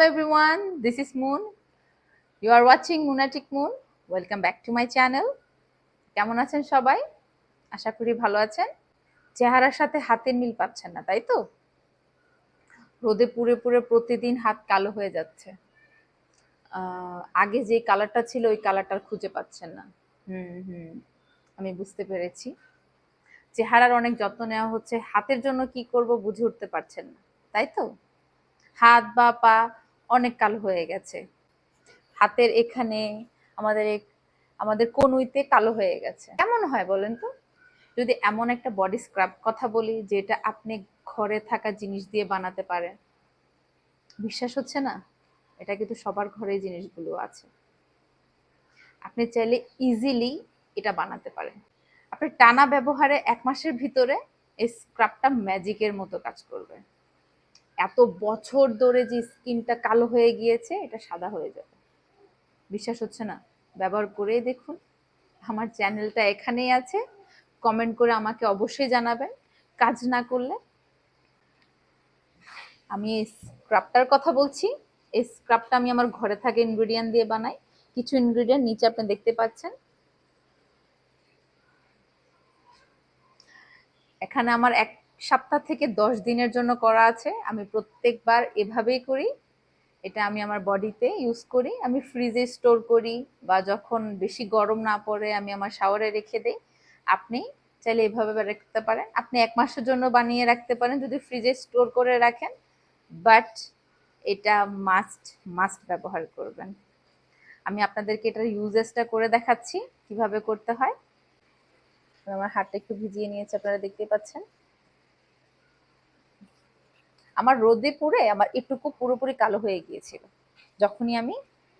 Hello everyone, this is Moon. You are watching Moonatic Moon. Welcome back to my channel. কেমন আছেন সবাই? আশা করি ভালো আছেন। চেহারার সাথে হাতের মিল পাচ্ছেন না তাই তো? রোদে পুড়ে পুড়ে প্রতিদিন হাত কালো হয়ে যাচ্ছে। আগে যে কালারটা ছিল ওই কালারটা খুঁজে পাচ্ছেন না। হুম হুম আমি বুঝতে পেরেছি। চেহারার অনেক যত্ন নেওয়া হচ্ছে। হাতের জন্য কি করব বুঝে উঠতে পারছেন না তাই তো? হাত বা পা অনেক কালো হয়ে গেছে। হাতের এখানে আমাদের আমাদের কনুইতে কালো হয়ে গেছে। কেমন হয় বলেন তো? যদি এমন একটা বডি স্ক্রাব কথা বলি, যেটা আপনি ঘরে থাকা জিনিস দিয়ে বানাতে পারেন। বিশ্বাস হচ্ছে না? এটা কিন্তু সবার ঘরে জিনিসগুলো আছে। আপনি চাইলে ইজিলি এটা বানাতে পারেন। আপনি টানা ব্যবহারে এক মাসের ভিতরে এই স্ক্রাবটা ম্যাজিকের মতো কাজ করবে। এত বছর ধরে যে স্কিনটা কালো হয়ে গিয়েছে, এটা সাদা হয়ে যাবে। বিশ্বাস হচ্ছে না? ব্যবহার করে দেখুন। আমার চ্যানেলটা এখানেই আছে। কমেন্ট করে আমাকে অবশ্যই জানাবেন। কাজ না করলে আমি এই স্ক্রাবটার কথা বলছি। এই স্ক্রাবটা আমি আমার ঘরে থাকা ইনগ্রিডিয়েন্ট দিয়ে বানাই। কিছু ইনগ্রিডিয়েন্ট নিচে আপনি দেখতে পাচ্ছেন। এখানে আমার এক সপ্তাহ থেকে দশ দিনের জন্য করা আছে। আমি প্রত্যেকবার এভাবেই করি। এটা আমি আমার বডিতে ইউজ করি। আমি ফ্রিজে স্টোর করি বা যখন বেশি গরম না পড়ে আমি আমার শাওয়ারে রেখে দেই। আপনি চাইলে এভাবে রাখতে পারেন। আপনি এক মাসের জন্য বানিয়ে রাখতে পারেন যদি ফ্রিজে স্টোর করে রাখেন। বাট এটা মাস্ট মাস্ট ব্যবহার করবেন। আমি আপনাদেরকে এটার ইউজেসটা করে দেখাচ্ছি কীভাবে করতে হয়। আমার হাতটা একটু ভিজিয়ে নিয়েছে, আপনারা দেখতে পাচ্ছেন। আমার রোদে পুড়ে আমার এটুকু পুরোপুরি কালো হয়ে গিয়েছিল। যখনই আমি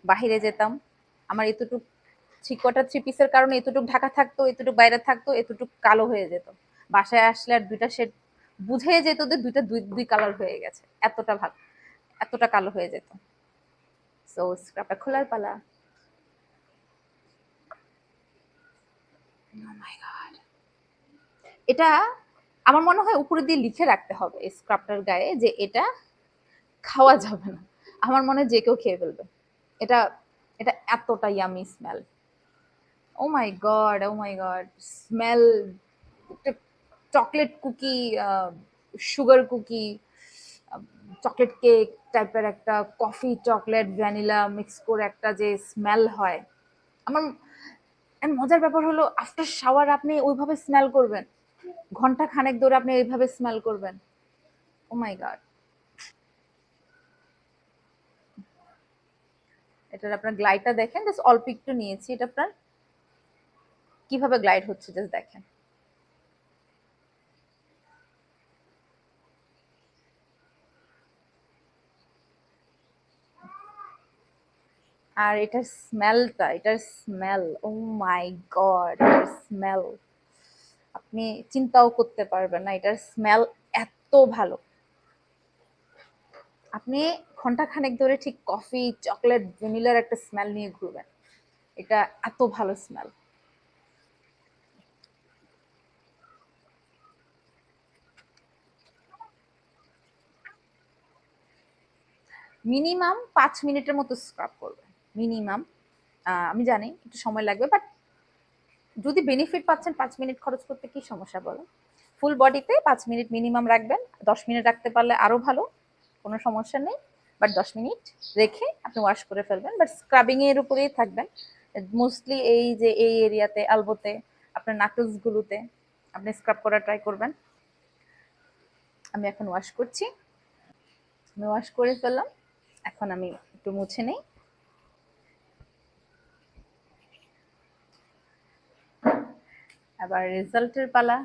বাইরে যেতাম, আমার এতটুক ছিকটা থ্রি পিসের কারণে এতটুক ঢাকা থাকতো, এতটুক বাইরে থাকতো, এতটুক কালো হয়ে যেত। বাসায় আসলে আর দুইটা শেড বুঝে যেত যে দুইটা দুই দুই কালার হয়ে গেছে, এতটা ভালো, এতটা কালো হয়ে যেত। সো স্ক্রাবটা খোলার পালা। Oh. এটা আমার মনে হয় উপরে দিয়ে লিখে রাখতে হবে এই স্ক্রাবটার গায়ে যে এটা খাওয়া যাবে না। আমার মনে হয় যে কেউ খেয়ে ফেলবে। এটা এটা এতটা yummy smell oh my God oh my God smell chocolate cookie sugar cookie chocolate cake টাইপের একটা কফি চকলেট ভ্যানিলা মিক্স করে একটা যে স্মেল হয়। আমার মজার ব্যাপার হলো আফটার শাওয়ার আপনি ওইভাবে স্মেল করবেন। ঘণ্টা খানেক ধরে আপনি এইভাবে স্মেল করবেন। ও মাই গড এটার আপনার গ্লাইডটা দেখেন জাস্ট অল্প একটু নিয়েছি। এটা আপনার কীভাবে গ্লাইড হচ্ছে জাস্ট দেখেন। আর এটার স্মেলটা এটার স্মেল ও মাই গড এটার স্মেল আপনি চিন্তাও করতে পারবেন না, এটার স্মেল এত ভালো। আপনি ঘণ্টা খানেক ধরে ঠিক কফি চকলেট ভ্যানিলার একটা স্মেল নিয়ে ঘুরবেন। এটা এত ভালো স্মেল মিনিমাম পাঁচ মিনিটের মতো স্ক্রাব করবেন। মিনিমাম আমি জানি একটু সময় লাগবে বাট যদি বেনিফিট পাচ্ছেন পাঁচ মিনিট খরচ করতে কি সমস্যা বলো? ফুল বডিতে পাঁচ মিনিট মিনিমাম রাখবেন। দশ মিনিট রাখতে পারলে আরও ভালো, কোনো সমস্যা নেই। বাট দশ মিনিট রেখে আপনি ওয়াশ করে ফেলবেন। বাট স্ক্রাবিং এর উপরেই থাকবেন। মোস্টলি এই যে এই এরিয়াতে আলবোতে, আপনার নাকলসগুলোতে আপনি স্ক্রাব করা ট্রাই করবেন। আমি এখন ওয়াশ করছি। আমি ওয়াশ করে ফেললাম। এখন আমি একটু মুছে নেই। আবার রেজাল্টের পালা।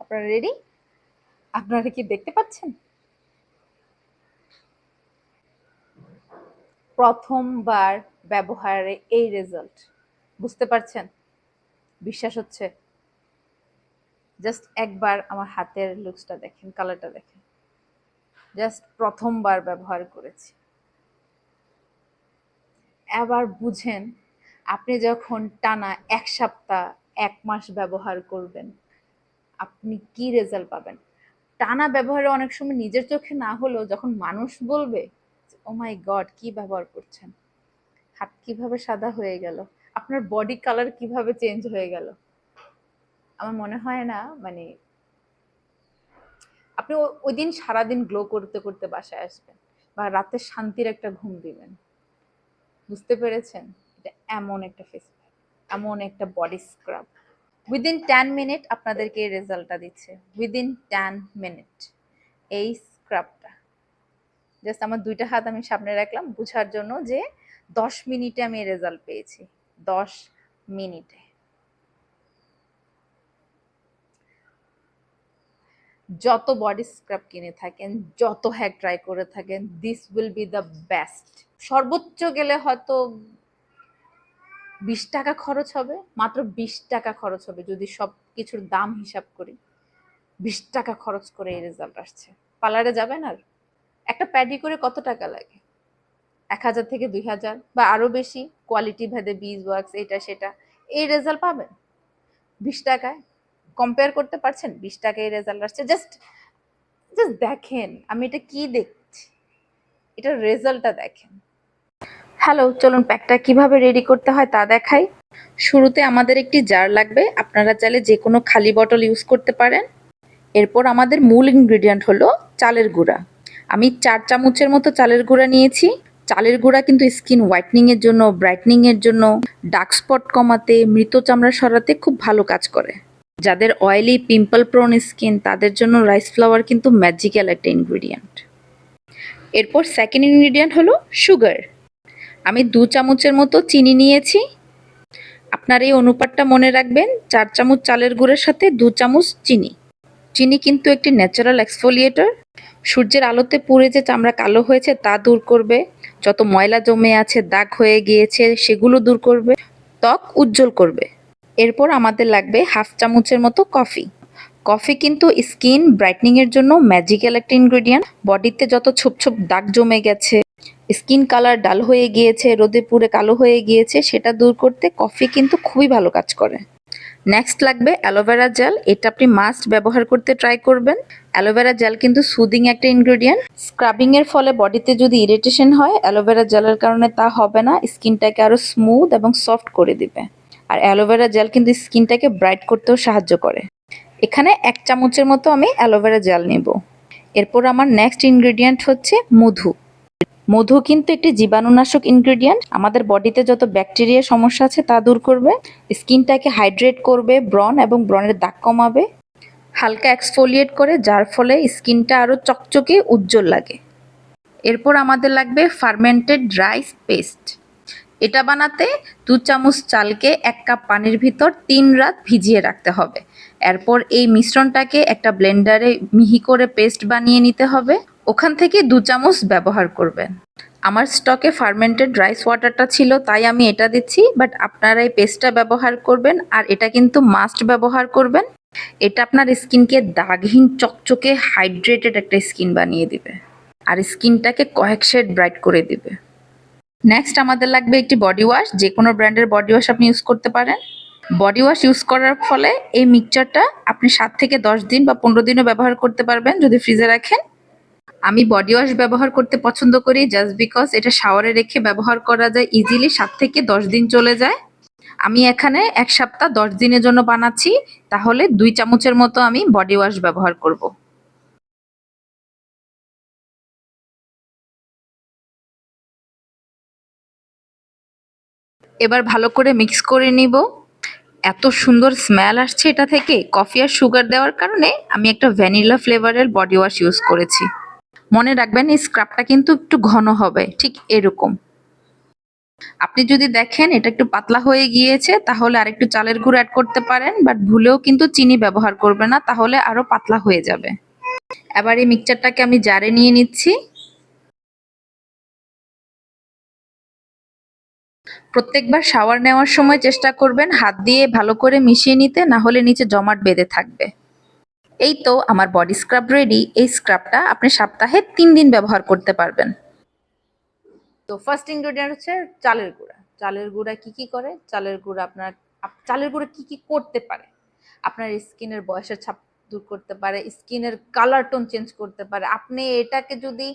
আপনারা রেডি আপনারা কি দেখতে পাচ্ছেন? প্রথমবার ব্যবহারে এই রেজাল্ট বুঝতে পারছেন? বিশ্বাস হচ্ছে। জাস্ট একবার আমার হাতের লুকসটা দেখেন কালারটা দেখেন। জাস্ট প্রথমবার ব্যবহার করেছি। এবার বুঝেন, আপনি যখন টানা এক সপ্তাহ, এক মাস ব্যবহার করবেন, আপনি কি রেজাল্ট পাবেন? টানা ব্যবহারে অনেক সময় নিজের চোখে না হলেও যখন মানুষ বলবে ও মাই গড কি ব্যবহার করছেন? হাত কীভাবে সাদা হয়ে গেল? আপনার বডি কালার কীভাবে চেঞ্জ হয়ে গেল? আমার মনে হয় না মানে আপনি ওই দিন সারাদিন গ্লো করতে করতে বাসায় আসবেন বা রাতে শান্তির একটা ঘুম দিবেন। বুঝতে পেরেছেন? এটা এমন একটা ফেস এমন একটা body scrub within ten minute আপনাদেরকে এই রেজাল্টটা দিচ্ছে। উইদিন টেন মিনিট এই স্ক্রাবটা জাস্ট আমার দুইটা হাত আমি সামনে রাখলাম, বুঝার জন্য যে দশ মিনিটে আমি এই রেজাল্ট পেয়েছি। দশ মিনিটে যত বডি স্ক্রাব কিনে থাকেন, যত হ্যাক ট্রাই করে থাকেন this will be the best সর্বোচ্চ গেলে হয়তো বিশ টাকা খরচ হবে, মাত্র বিশ টাকা খরচ হবে যদি সব কিছুর দাম হিসাব করি। বিশ টাকা খরচ করে এই রেজাল্ট আসছে। পার্লারে যাবেন আর একটা প্যাডি করে কত টাকা লাগে? এক হাজার থেকে দুই হাজার বা আরও বেশি কোয়ালিটি ভেদে বিজ ওয়ার্কস এটা সেটা, এই রেজাল্ট পাবেন। বিশ টাকায় কম্পেয়ার করতে পারছেন? বিশ টাকায় রেজাল্ট আসছে। জাস্ট জাস্ট দেখেন, আমি এটা কি দেখছি? এটার রেজাল্টটা দেখেন। হ্যালো চলুন প্যাকটা কীভাবে রেডি করতে হয় তা দেখাই। শুরুতে আমাদের একটি জার লাগবে। আপনারা চাইলে যে কোনো খালি বটল ইউজ করতে পারেন। এরপর আমাদের মূল ইনগ্রেডিয়েন্ট হলো চালের গুঁড়া। আমি চার চামচের মতো চালের গুঁড়া নিয়েছি। চালের গুঁড়া কিন্তু স্কিন হোয়াইটনিং এর জন্য ব্রাইটনিং এর জন্য ডার্ক স্পট কমাতে, মৃত চামড়া সরাতে খুব ভালো কাজ করে। যাদের অয়েলি পিম্পল প্রোন স্কিন তাদের জন্য রাইস ফ্লাওয়ার কিন্তু ম্যাজিক্যাল একটা ইনগ্রেডিয়েন্ট এরপর সেকেন্ড ইনগ্রিডিয়েন্ট হলো সুগার আমি দু চামচের মতো চিনি নিয়েছি। আপনার এই অনুপাতটা মনে রাখবেন, চার চামচ চালের গুঁড়ের সাথে দু চামচ চিনি। চিনি কিন্তু একটি ন্যাচারাল এক্সফোলিয়েটর সূর্যের আলোতে পুড়ে যে চামড়া কালো হয়েছে তা দূর করবে। যত ময়লা জমে আছে, দাগ হয়ে গিয়েছে, সেগুলো দূর করবে। ত্বক উজ্জ্বল করবে। এরপর আমাদের লাগবে হাফ চামচের মতো কফি। কফি কিন্তু স্কিন ব্রাইটনিং এর জন্য ম্যাজিক্যাল একটা ইনগ্রেডিয়েন্ট। বডিতে যত ছোপ ছোপ দাগ জমে গেছে, স্কিন কালার ডাল হয়ে গিয়েছে, রোদে পুড়ে কালো হয়ে গিয়েছে, সেটা দূর করতে কফি কিন্তু খুবই ভালো কাজ করে। নেক্সট লাগবে অ্যালোভেরা জেল। এটা আপনি মাস্ট ব্যবহার করতে ট্রাই করবেন। অ্যালোভেরা জেল কিন্তু সুদিং একটা ইনগ্রেডিয়েন্ট। স্ক্রাবিং এর ফলে বডিতে যদি ইরিটেশন হয়, অ্যালোভেরা জেলের কারণে তা হবে না। স্কিনটাকে আরও স্মুথ এবং সফট করে দিবে। আর অ্যালোভেরা জেল কিন্তু স্কিনটাকে ব্রাইট করতেও সাহায্য করে। এখানে এক চামচের মতো আমি অ্যালোভেরা জেল নেব। এরপর আমার নেক্সট ইনগ্রেডিয়েন্ট হচ্ছে মধু। মধু কিন্তু একটি জীবাণুনাশক ইনগ্রেডিয়েন্ট আমাদের বডিতে যত ব্যাকটেরিয়া সমস্যা আছে তা দূর করবে। স্কিনটাকে হাইড্রেট করবে ব্রন এবং ব্রনের দাগ কমাবে। হালকা এক্সফোলিয়েট করে, যার ফলে স্কিনটা আরও চকচকে উজ্জ্বল লাগে। এরপর আমাদের লাগবে ফার্মেন্টেড রাইস পেস্ট এটা বানাতে দু চামচ চালকে এক কাপ পানির ভিতর তিন রাত ভিজিয়ে রাখতে হবে। এরপর এই মিশ্রণটাকে একটা ব্লেন্ডারে মিহি করে পেস্ট বানিয়ে নিতে হবে। ওখান থেকে দু চামচ ব্যবহার করবেন। আমার স্টকে ফার্মেন্টেড রাইস ওয়াটারটা ছিল, তাই আমি এটা দিচ্ছি, বাট আপনারা এই পেস্টটা ব্যবহার করবেন আর এটা কিন্তু মাস্ট ব্যবহার করবেন। এটা আপনার স্কিনকে দাগহীন, চকচকে, হাইড্রেটেড একটা স্কিন বানিয়ে দিবে। আর স্কিনটাকে কয়েক শেড ব্রাইট করে দিবে। নেক্সট আমাদের লাগবে একটি বডি ওয়াশ যে কোনো ব্র্যান্ডের বডি ওয়াশ আপনি ইউজ করতে পারেন। বডি ওয়াশ ইউজ করার ফলে এই মিক্সচারটা আপনি সাত থেকে দশ দিন বা পনেরো দিনও ব্যবহার করতে পারবেন যদি ফ্রিজে রাখেন। আমি বডি ওয়াশ ব্যবহার করতে পছন্দ করি জাস্ট বিকজ এটা শাওয়ারে রেখে ব্যবহার করা যায় ইজিলি সাত থেকে দশ দিন চলে যায়। আমি এখানে এক সপ্তাহ দশ দিনের জন্য বানাচ্ছি, তাহলে দুই চামচের মতো আমি বডি ওয়াশ ব্যবহার করব। এবার ভালো করে মিক্স করে নিব। এত সুন্দর স্মেল আসছে এটা থেকে। কফি আর সুগার দেওয়ার কারণে আমি একটা ভ্যানিলা ফ্লেভারের বডি ওয়াশ ইউজ করেছি। মনে রাখবেন, এই স্ক্রাবটা কিন্তু একটু ঘন হবে, ঠিক এরকম। আপনি যদি দেখেন, এটা একটু পাতলা হয়ে গিয়েছে, তাহলে আরেকটু চালের গুঁড়ো অ্যাড করতে পারেন বাট ভুলেও কিন্তু চিনি ব্যবহার করবে না, তাহলে আরও পাতলা হয়ে যাবে। এবার এই মিক্সচারটাকে আমি জারে নিয়ে নিচ্ছি। প্রত্যেকবার শাওয়ার নেওয়ার সময় চেষ্টা করবেন হাত দিয়ে ভালো করে মিশিয়ে নিতে, না হলে নিচে জমাট বেঁধে থাকবে। এই তো আমার বডি স্ক্রাব রেডি এই স্ক্রাবটা আপনি সপ্তাহে তিন দিন ব্যবহার করতে পারবেন। তো ফার্স্ট ইনগ্রেডিয়েন্ট হচ্ছে চালের গুঁড়া। চালের গুঁড়া কি কি করে? চালের গুঁড়া আপনার আপ- চালের গুঁড়া কি কি করতে পারে? আপনার স্কিনের বয়সের ছাপ দূর করতে পারে, স্কিনের কালার টোন চেঞ্জ করতে পারে। আপনি এটাকে যদি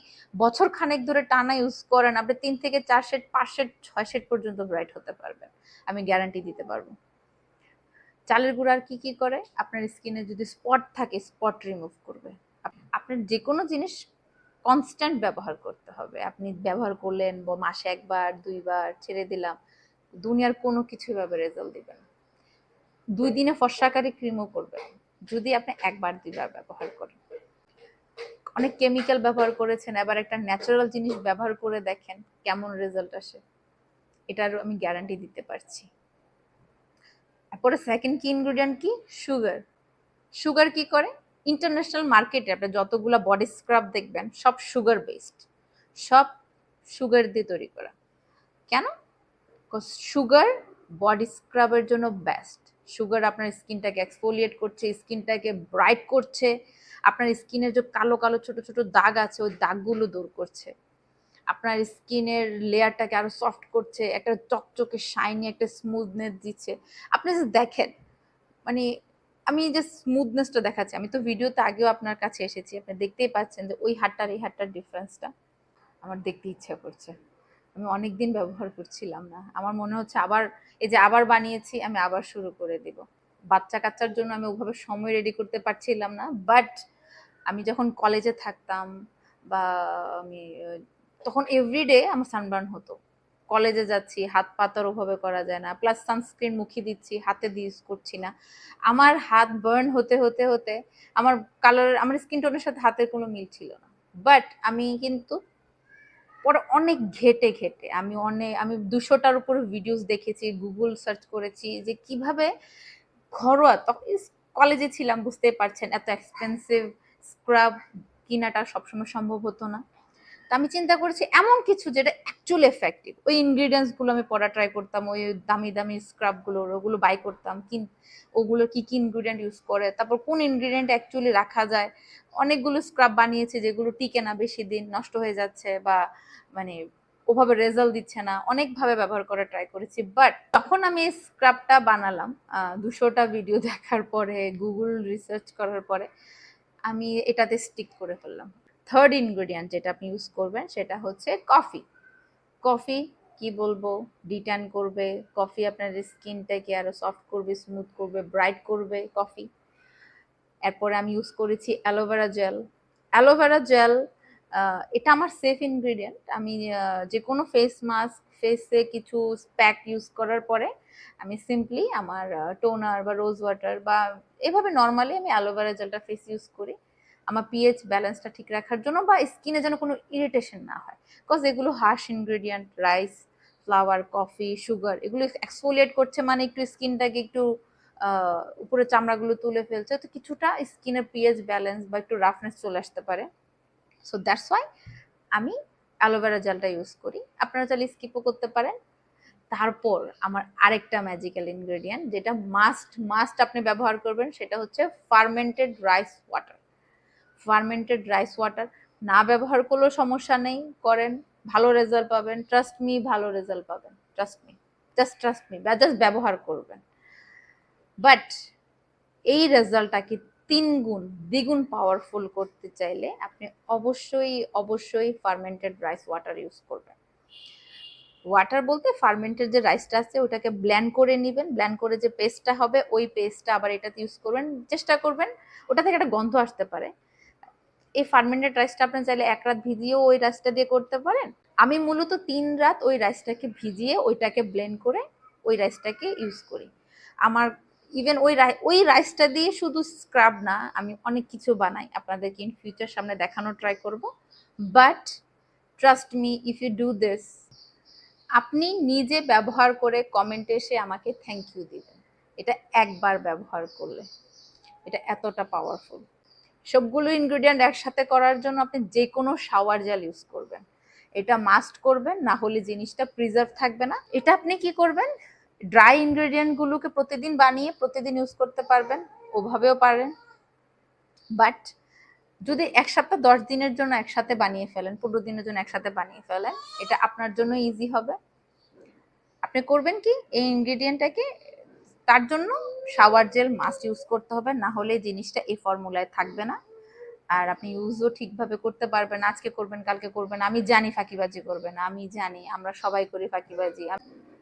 বছর খানেক ধরে টানা ইউজ করেন, আপনি তিন থেকে চার শেড পাঁচ শেড ছয় শেড পর্যন্ত ব্রাইট হতে পারবেন। আমি গ্যারান্টি দিতে পারব। চালের গুঁড়ো আর কি কি করে? আপনার স্কিনে যদি স্পট থাকে স্পট রিমুভ করবে। আপনার যে কোনো জিনিস কনস্ট্যান্ট ব্যবহার করতে হবে। আপনি ব্যবহার করলেন মাসে একবার, দুইবার, ছেড়ে দিলাম, দুনিয়ার কোনো কিছু ভাবে রেজাল্ট দিবে না। দুই দিনে ফর্সাকারী ক্রিমও করবে যদি আপনি একবার দুইবার ব্যবহার করেন। অনেক কেমিক্যাল ব্যবহার করেছেন এবার একটা ন্যাচারাল জিনিস ব্যবহার করে দেখেন কেমন রেজাল্ট আসে। এটার আমি গ্যারান্টি দিতে পারছি। তারপরে সেকেন্ড কি ইনগ্রিডিয়েন্ট কি? সুগার সুগার কি করে? ইন্টারন্যাশনাল মার্কেটে আপনি যতগুলো বডি স্ক্রাব দেখবেন, সব সুগার বেসড সব সুগার দিয়ে তৈরি করা। কেন? সুগার বডি স্ক্রাবের জন্য বেস্ট সুগার আপনার স্কিনটাকে এক্সফোলিয়েট করছে, স্কিনটাকে ব্রাইট করছে, আপনার স্কিনের যে কালো কালো ছোট ছোট দাগ আছে, ওই দাগগুলো দূর করছে। আপনার স্কিনের লেয়ারটাকে আরও সফট করছে, একটা চকচকে শাইনি একটা স্মুথনেস দিচ্ছে। আপনি দেখেন। মানে আমি যে স্মুথনেসটা দেখাচ্ছি, আমি তো ভিডিওতে আগেও আপনার কাছে এসেছি, আপনি দেখতেই পাচ্ছেন যে ওই হাটটার, এই হাটটার ডিফারেন্সটা আমার দেখতে ইচ্ছা করছে। আমি অনেক দিন ব্যবহার করছিলাম না। আমার মনে হচ্ছে আবার, এই যে আবার বানিয়েছি, আমি আবার শুরু করে দিব। বাচ্চা কাচ্চার জন্য আমি ওভাবে সময় রেডি করতে পারছিলাম না বাট আমি যখন কলেজে থাকতাম বা আমি, তখন এভরিডে আমার সানবার্ন হতো। কলেজে যাচ্ছি, হাত পাতার ওভাবে করা যায় না প্লাস সানস্ক্রিন মুখে দিচ্ছি, হাতে দিয়ে ইউজ করছি না। আমার হাত বার্ন হতে হতে হতে আমার কালার আমার স্কিন টোনের সাথে হাতের কোনো মিল ছিল না। বাট আমি কিন্তু পরে অনেক ঘেটে ঘেটে। আমি অনেক আমি দুশোটার উপর ভিডিওস দেখেছি গুগল সার্চ করেছি যে কীভাবে ঘরোয়া তখন কলেজে ছিলাম বুঝতে পারছেন, এত এক্সপেন্সিভ স্ক্রাব কিনাটা সবসময় সম্ভব হতো না। আমি চিন্তা করেছি, এমন কিছু যেটা অ্যাকচুয়ালি এফেক্টিভ ওই ইনগ্রিডিয়েন্টসগুলো আমি পড়া ট্রাই করতাম, ওই দামি দামি স্ক্রাবগুলো, ওগুলো বাই করতাম, কিন, ওগুলো কি কি ইনগ্রিডিয়েন্ট ইউজ করে, তারপর কোন ইনগ্রিডিয়েন্ট অ্যাকচুয়ালি রাখা যায়। অনেকগুলো স্ক্রাব বানিয়েছে যেগুলো টিকে না বেশি দিন, নষ্ট হয়ে যাচ্ছে বা মানে ওভাবে রেজাল্ট দিচ্ছে না, অনেকভাবে ব্যবহার করে ট্রাই করেছি। বাট তখন আমি এই স্ক্রাবটা বানালাম দুশোটা ভিডিও দেখার পরে গুগল রিসার্চ করার পরে, আমি এটাতে স্টিক করে ফেললাম। থার্ড ইনগ্রেডিয়েন্ট যেটা আপনি ইউজ করবেন সেটা হচ্ছে কফি কফি কি বলব? ডিট্যান করবে কফি আপনার স্কিনটাকে আরও সফট করবে স্মুথ করবে ব্রাইট করবে কফি এরপরে আমি ইউজ করেছি অ্যালোভেরা জেল অ্যালোভেরা জেল এটা আমার সেফ ইনগ্রেডিয়েন্ট আমি যে কোনো ফেস মাস্ক ফেসে কিছু প্যাক ইউজ করার পরে আমি সিম্পলি আমার টোনার বা রোজ ওয়াটার বা এভাবে নর্মালি আমি অ্যালোভেরা জেলটা ফেস ইউজ করি। আমার পিএইচ ব্যালেন্সটা ঠিক রাখার জন্য বা স্কিনে যেন কোনো ইরিটেশন না হয়। বিকজ এগুলো harsh ingredient rice flour coffee sugar এগুলো এক্সফোলিয়েট করছে মানে একটু স্কিনটাকে একটু উপরে চামড়াগুলো তুলে ফেলছে। তো কিছুটা স্কিনের পিএইচ ব্যালেন্স বা একটু রাফনেস চলে আসতে পারে। সো দ্যাটস ওয়াই আমি অ্যালোভেরা জেলটা ইউজ করি। আপনারা চাইলে স্কিপও করতে পারেন। তারপর আমার আরেকটা ম্যাজিক্যাল ইনগ্রেডিয়েন্ট যেটা মাস্ট মাস্ট আপনি ব্যবহার করবেন সেটা হচ্ছে fermented rice water fermented rice water না ব্যবহার করলেও সমস্যা নেই, করেন, ভালো রেজাল্ট পাবেন ট্রাস্ট মি ভালো রেজাল্ট পাবেন trust me just trust me বা জাস্ট ব্যবহার করবেন। বাট এই রেজাল্টটাকে তিন গুণ, দ্বিগুণ পাওয়ারফুল করতে চাইলে আপনি অবশ্যই অবশ্যই ফার্মেন্টেড রাইস ওয়াটার ইউজ করবেন। ওয়াটার বলতে ফার্মেন্টেড যে রাইসটা আছে, ওটাকে ব্ল্যান্ড করে নেবেন ব্ল্যান্ড করে যে পেস্টটা হবে, ওই পেস্টটা আবার এটাতে ইউজ করবেন, চেষ্টা করবেন, ওটা থেকে একটা গন্ধ আসতে পারে। এই ফার্মেন্টেড রাইসটা আপনি চাইলে এক রাত ভিজিয়েও ওই রাইসটা দিয়ে করতে পারেন। আমি মূলত তিন রাত ওই রাইসটাকে ভিজিয়ে ওইটাকে ব্লেন্ড করে ওই রাইসটাকে ইউজ করি। আমার ইভেন ওই ওই রাইসটা দিয়ে শুধু স্ক্রাব না, আমি অনেক কিছু বানাই। আপনাদেরকে ইন ফিউচার সামনে দেখানোর ট্রাই করব। But trust me if you do this আপনি নিজে ব্যবহার করে কমেন্টে এসে আমাকে থ্যাংক ইউ দিবেন। এটা একবার ব্যবহার করলে। এটা এতটা পাওয়ারফুল সবগুলো ইনগ্রিডিয়েন্ট একসাথে করার জন্য আপনি যে কোনো শাওয়ার জেল ইউজ করবেন। এটা মাস্ট করবেন, না হলে জিনিসটা প্রিজার্ভ থাকবে না। এটা আপনি কি করবেন? ড্রাই ইনগ্রেডিয়েন্ট গুলোকে প্রতিদিন বানিয়ে প্রতিদিন ইউজ করতে পারবেন, ওভাবেও পারেন। বাট যদি এক সপ্তাহ দশ দিনের জন্য একসাথে বানিয়ে ফেলেন, পনেরো দিনের জন্য একসাথে বানিয়ে ফেলেন, এটা আপনার জন্য ইজি হবে। আপনি করবেন কি? এই ইনগ্রেডিয়েন্টটাকে তার জন্য শাওয়ার জেল মাস্ট ইউজ করতে হবে, না হলে জিনিসটা এই ফর্মুলায় থাকবে না। আর আপনি ইউজও ঠিকভাবে করতে পারবেন, আজকে করবেন, কালকে করবেন, আমি জানি ফাঁকিবাজি করবেন আমি জানি, আমরা সবাই করি ফাঁকিবাজি।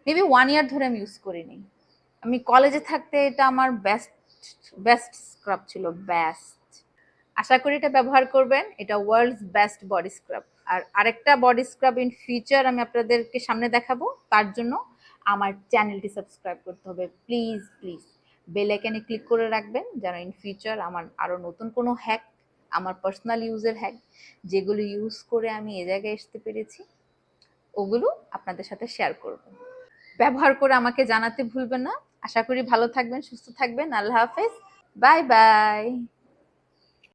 মেবি ওয়ান ইয়ার ধরে আমি ইউজ করিনি। আমি কলেজে থাকতে এটা আমার বেস্ট বেস্ট স্ক্রাব ছিল বেস্ট আশা করি এটা ব্যবহার করবেন, এটা ওয়ার্ল্ডস বেস্ট বডি স্ক্রাব আর আরেকটা বডি স্ক্রাব ইন ফিউচার আমি আপনাদেরকে সামনে দেখাবো, তার জন্য আমার চ্যানেলটি সাবস্ক্রাইব করতে হবে। Please please. বেল আইকনে ক্লিক করে রাখবেন যেন ইন ফিউচার আমার আরও নতুন কোনো হ্যাক আমার পার্সোনাল ইউজের হ্যাক যেগুলো ইউজ করে আমি এ জায়গায় আসতে পেরেছি, ওগুলো আপনাদের সাথে শেয়ার করব। ব্যবহার করে আমাকে জানাতে ভুলবেন না। আশা করি ভালো থাকবেন, সুস্থ থাকবেন। আল্লাহ হাফেজ। Bye bye